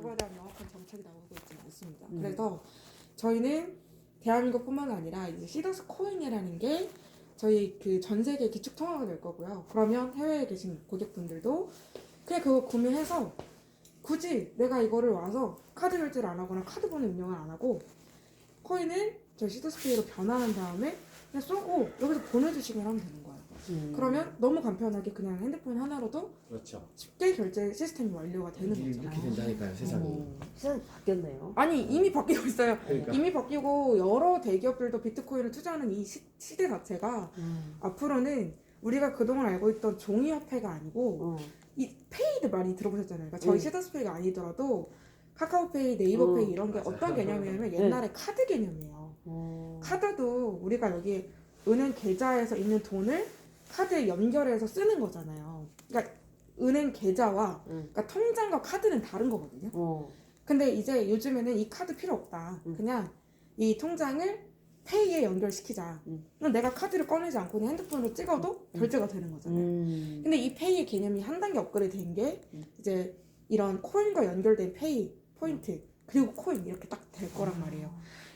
그거에 대한 명확한 정책이 나오고 있지 않습니다. 음. 그래서 저희는 대한민국뿐만 아니라 이제 시더스 코인이라는 게 저희 그 전 세계 기축 통화가 될 거고요. 그러면 해외에 계신 고객분들도 그냥 그거 구매해서 굳이 내가 이거를 와서 카드 결제를 안 하거나 카드 번호 입력을 안 하고 코인을 저희 시더스페이로 변환한 다음에 그냥 쏘고 여기서 보내주시기만 하면 거예요. 음. 그러면 너무 간편하게 그냥 핸드폰 하나로도 그렇죠. 쉽게 결제 시스템이 완료가 되는 이게 거죠. 이렇게 된다니까요 세상이. 어, 세상이 바뀌었네요. 아니 이미 바뀌고 있어요. 그러니까 이미 바뀌고 여러 대기업들도 비트코인을 투자하는 이 시, 시대 자체가 음. 앞으로는 우리가 그동안 알고 있던 종이 화폐가 아니고 어. 이 페이드 많이 들어보셨잖아요. 그러니까 저희 음. 시더스페이가 아니더라도 카카오페이, 네이버페이 음. 이런 게 맞아요. 어떤 개념이냐면 옛날에 카드 개념이에요. 어. 카드도 우리가 여기 은행 계좌에서 있는 돈을 카드에 연결해서 쓰는 거잖아요. 그러니까 은행 계좌와 음. 그러니까 통장과 카드는 다른 거거든요. 어. 근데 이제 요즘에는 이 카드 필요 없다. 음. 그냥 이 통장을 페이에 연결시키자. 음. 그럼 내가 카드를 꺼내지 않고 그냥 핸드폰으로 찍어도 음. 결제가 되는 거잖아요. 음. 근데 이 페이의 개념이 한 단계 업그레이드 된 게 음. 이제 이런 코인과 연결된 페이, 포인트, 그리고 코인 이렇게 딱 될 거란 아. 말이에요.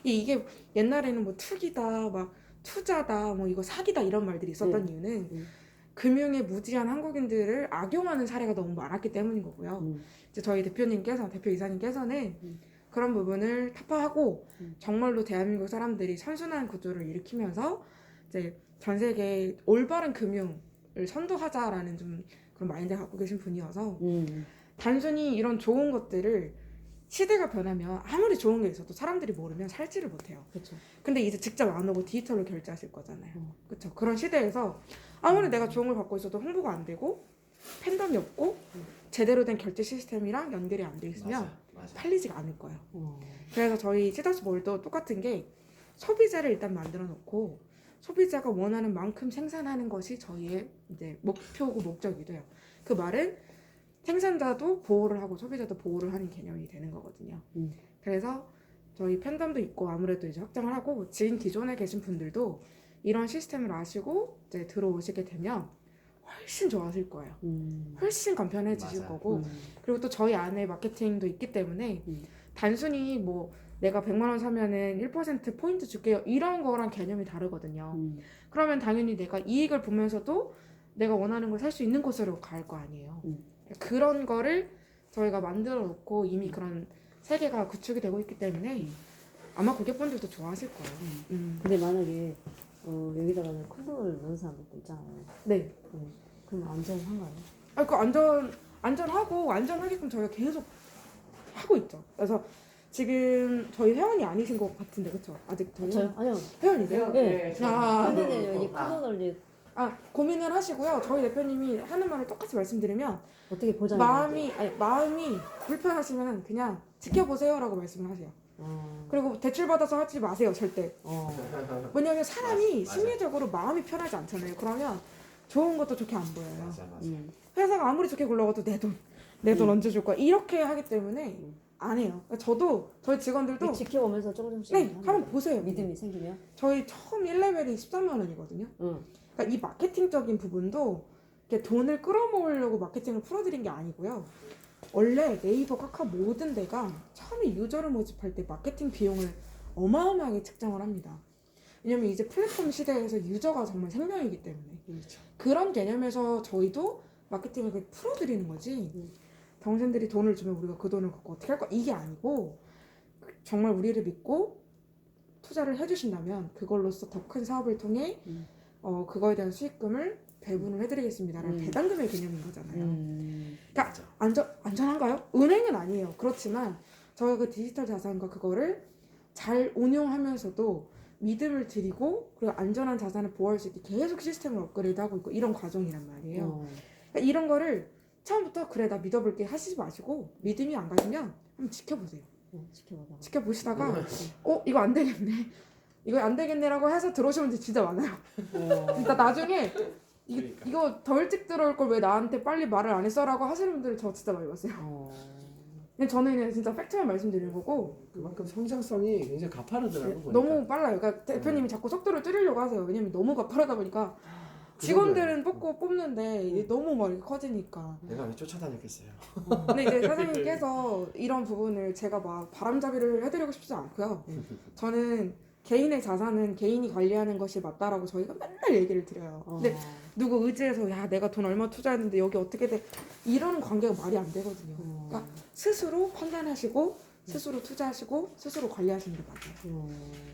이- 이게 옛날에는 뭐 투기다, 막 투자다, 뭐 이거 사기다 이런 말들이 있었던 네. 이유는 음. 금융에 무지한 한국인들을 악용하는 사례가 너무 많았기 때문인 거고요. 음. 이제 저희 대표님께서 대표 이사님께서는 음. 그런 부분을 타파하고 음. 정말로 대한민국 사람들이 선순환 구조를 일으키면서 이제 전 세계 올바른 금융을 선도하자라는 좀 그런 마인드 갖고 계신 분이어서 음. 단순히 이런 좋은 것들을 시대가 변하면 아무리 좋은 게 있어도 사람들이 모르면 살지를 못해요. 그렇죠. 근데 이제 직접 안 오고 디지털로 결제하실 거잖아요. 음. 그렇죠. 그런 시대에서 아무리 내가 좋은 걸 갖고 있어도 홍보가 안 되고 팬덤이 없고 음. 제대로 된 결제 시스템이랑 연결이 안 돼 있으면 맞아, 맞아. 팔리지가 않을 거예요. 어. 그래서 저희 시더스 몰도 똑같은 게 소비자를 일단 만들어 놓고 소비자가 원하는 만큼 생산하는 것이 저희의 이제 목표고 목적이 돼요. 그 말은 생산자도 보호를 하고 소비자도 보호를 하는 개념이 되는 거거든요. 음. 그래서 저희 팬덤도 있고 아무래도 이제 확장을 하고 지금 기존에 계신 분들도 이런 시스템을 아시고 이제 들어오시게 되면 훨씬 좋아하실 거예요. 음. 훨씬 간편해지실 맞아요. 거고 음. 그리고 또 저희 안에 마케팅도 있기 때문에 음. 단순히 뭐 내가 100만 원 사면은 1% 포인트 줄게요 이런 거랑 개념이 다르거든요. 음. 그러면 당연히 내가 이익을 보면서도 내가 원하는 걸 살 수 있는 곳으로 갈 거 아니에요. 음. 그런 거를 저희가 만들어 놓고 이미 그런 세계가 구축이 되고 있기 때문에 음. 아마 고객분들도 좋아하실 거예요. 음. 음. 근데 만약에 어, 여기다가는 콘돔을 넣는 사람도 있잖아요. 네. 그럼 안전한가요? 아, 그 안전 안전하고 안전하게끔 저희가 계속 하고 있죠. 그래서 지금 저희 회원이 아니신 것 같은데 그렇죠? 아직 저희 저요? 아니요. 회원이세요? 네. 아, 근데 여기 아. 콘돔을 이제 아 고민을 하시고요. 저희 대표님이 하는 말을 똑같이 말씀드리면 어떻게 보장이 마음이 아니 마음이 불편하시면 그냥 지켜보세요라고 말씀을 하세요. 어. 그리고 대출 받아서 하지 마세요 절대. 어. 왜냐하면 사람이 맞아. 심리적으로 마음이 편하지 않잖아요. 그러면 좋은 것도 좋게 안 보여요. 맞아 맞아. 음. 회사가 아무리 좋게 굴러가도 내 돈, 내 돈 음. 언제 줄 거야 이렇게 하기 때문에 음. 안 해요. 그러니까 저도 저희 직원들도 지켜보면서 조금 조금씩 네 하는 한번 거예요. 보세요. 믿음이 생기면. 저희 처음 1레벨이 13만 원이거든요. 응. 그러니까 이 마케팅적인 부분도 이렇게 돈을 끌어모으려고 마케팅을 풀어드린 게 아니고요. 원래 네이버, 카카오 모든 데가 처음에 유저를 모집할 때 마케팅 비용을 어마어마하게 측정을 합니다. 왜냐면 이제 플랫폼 시대에서 유저가 정말 생명이기 때문에 그렇죠. 그런 개념에서 저희도 마케팅을 그렇게 풀어드리는 거지 음. 당신들이 돈을 주면 우리가 그 돈을 갖고 어떻게 할 거야 이게 아니고 정말 우리를 믿고 투자를 해주신다면 그걸로써 더 큰 사업을 통해 음. 어, 그거에 대한 수익금을 배분을 해드리겠습니다라는 음. 배당금의 개념인 거잖아요. 음. 그러니까 안전 안전한가요? 은행은 아니에요. 그렇지만 저희가 그 디지털 자산과 그거를 잘 운용하면서도 믿음을 드리고 그리고 안전한 자산을 보호할 수 있게 계속 시스템을 업그레이드하고 있고 이런 과정이란 말이에요. 어. 그러니까 이런 거를 처음부터 그래 나 믿어볼게 하시지 마시고 믿음이 안 가시면 한번 지켜보세요. 어, 지켜보다가. 지켜보시다가 어 이거 안 되겠네. 이거 안 되겠네라고 해서 들어오시는 분들 진짜 많아요. 어. 진짜 나중에 이, 그러니까. 이거 더 일찍 들어올 걸 왜 나한테 빨리 말을 안 했어라고 하시는 분들 저 진짜 많이 봤어요. 어. 근데 저는 그냥 진짜 팩트만 말씀드리는 거고 그만큼 성장성이 굉장히 가파르더라고 보니까. 너무 빨라요. 그러니까 대표님이 자꾸 속도를 줄이려고 하세요. 왜냐면 너무 가파르다 보니까 직원들은 뽑고 뽑는데 이게 너무 막 커지니까. 내가 왜 쫓아다녔겠어요. 근데 이제 사장님께서 이런 부분을 제가 막 바람잡이를 해드리고 싶지 않고요. 저는 개인의 자산은 개인이 관리하는 것이 맞다라고 저희가 맨날 얘기를 드려요. 어. 근데 누구 의지해서 야 내가 돈 얼마 투자했는데 여기 어떻게 돼 이런 관계가 말이 안 되거든요. 어. 그러니까 스스로 판단하시고 스스로 투자하시고 스스로 관리하시는 게 맞아요. 어.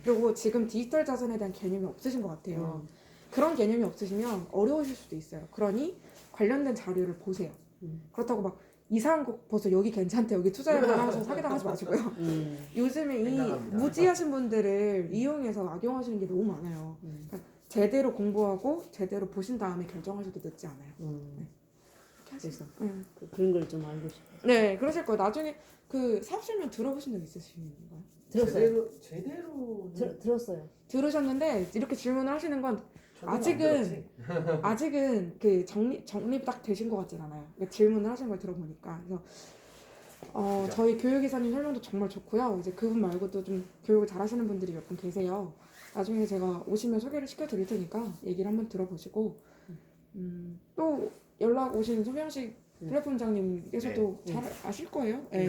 그리고 지금 디지털 자산에 대한 개념이 없으신 것 같아요. 그런 개념이 없으시면 어려우실 수도 있어요. 그러니 관련된 자료를 보세요. 음. 그렇다고 막 이상한 거 벌써 여기 괜찮대 여기 투자해봐 하셔서 사기당 하지 마시고요. 음. 요즘에 이 생각합니다. 무지하신 분들을 이용해서 악용하시는 게 너무 많아요. 음. 제대로 공부하고 제대로 보신 다음에 결정하셔도 늦지 않아요. 음. 하세요. 그래서 네. 그, 그런 걸 좀 알고 싶어. 네, 그러실 거예요. 나중에 그 사업실명 들어보신 적 있으신가요? 들었어요. 제대로 제대로 들, 들었어요. 들으셨는데 이렇게 질문을 하시는 건 아직은-. 아직은 그 정립 정립 딱 되신 것 같진 않아요. 그러니까 질문을 하시는 걸 들어보니까 그래서 어. 저희 교육이사님 설명도 정말 좋고요. 이제 그분 말고도 좀 교육을 잘하시는 분들이 몇 분 계세요. 나중에 제가 오시면 소개를 시켜드릴 테니까 얘기를 한번 들어보시고 음, 또 연락 오신 소명식 네. 플랫폼장님께서도 네. 잘 아실 거예요. 네.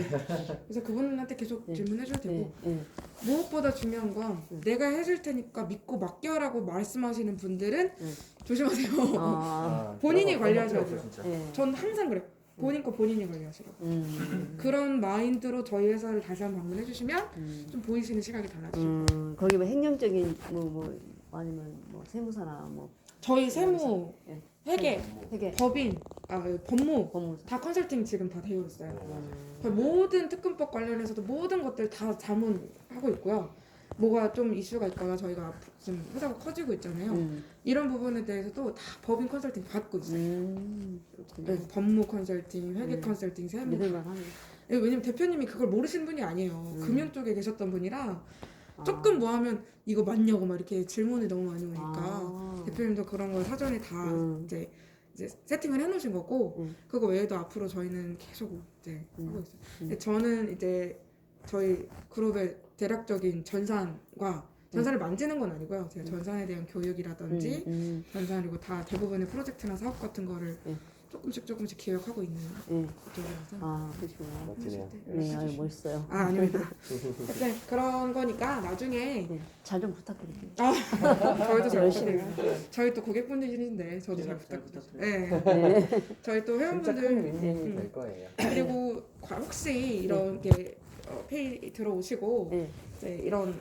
그래서 그분한테 계속 네. 질문해줘도 되고 네, 네. 무엇보다 중요한 건 음. 내가 해줄 테니까 믿고 맡겨라고 말씀하시는 분들은 음. 조심하세요. 아, 아, 본인이 관리하셔야 돼요. 진짜. 네. 전 항상 그래요. 본인 거 본인이 관리하시라고. 음. 그런 마인드로 저희 회사를 다시 한번 방문해 주시면 음. 좀 보이시는 시각이 달라지죠. 음, 거기 뭐 행정적인 뭐 뭐 아니면 뭐 세무사나 뭐 저희 세무, 네. 회계, 뭐, 회계 법인, 아, 법무 법무사. 다 컨설팅 지금 다 되어 있어요. 음. 거의 모든 특근법 관련해서도 모든 것들 다 자문하고 있고요. 뭐가 좀 이슈가 있거나 저희가 앞- 지금 회사가 커지고 있잖아요. 음. 이런 부분에 대해서도 다 법인 컨설팅 받고 있어요. 음. 그렇군요. 네, 법무 컨설팅, 회계 음. 컨설팅, 세무. 믿을만 하네. 네, 왜냐면 대표님이 그걸 모르시는 분이 아니에요. 음. 금융 쪽에 계셨던 분이라 아. 조금 뭐 하면 이거 맞냐고 막 이렇게 질문이 너무 많이 오니까 아. 대표님도 그런 걸 사전에 다 음. 이제 이제 세팅을 해놓으신 거고 음. 그거 외에도 앞으로 저희는 계속 이제 음. 하고 있어요. 음. 근데 저는 이제 저희 그룹의 대략적인 전산과 전산을 만지는 건 아니고요. 제가 전산에 대한 교육이라든지 음. 전산 그리고 다 대부분의 프로젝트나 사업 같은 거를 음. 조금씩 조금씩 기획하고 있는 음. 네. 쪽이라서 아, 그러시구나. 멋지네요. 네, 아유 멋있어요. 아 아닙니다. 네 그런 거니까 나중에 네, 잘 좀 부탁드릴게요. 저희도 잘 열심히. 부탁드려요. 저희 또 고객분들이신데 저도 잘잘 부탁드려요. 네. 네. 저희 또 진짜 큰 회원분들 윈윈이 음. 될 거예요. 그리고 과- 혹시 이런 게 어, 페이 들어오시고 네. 이제 이런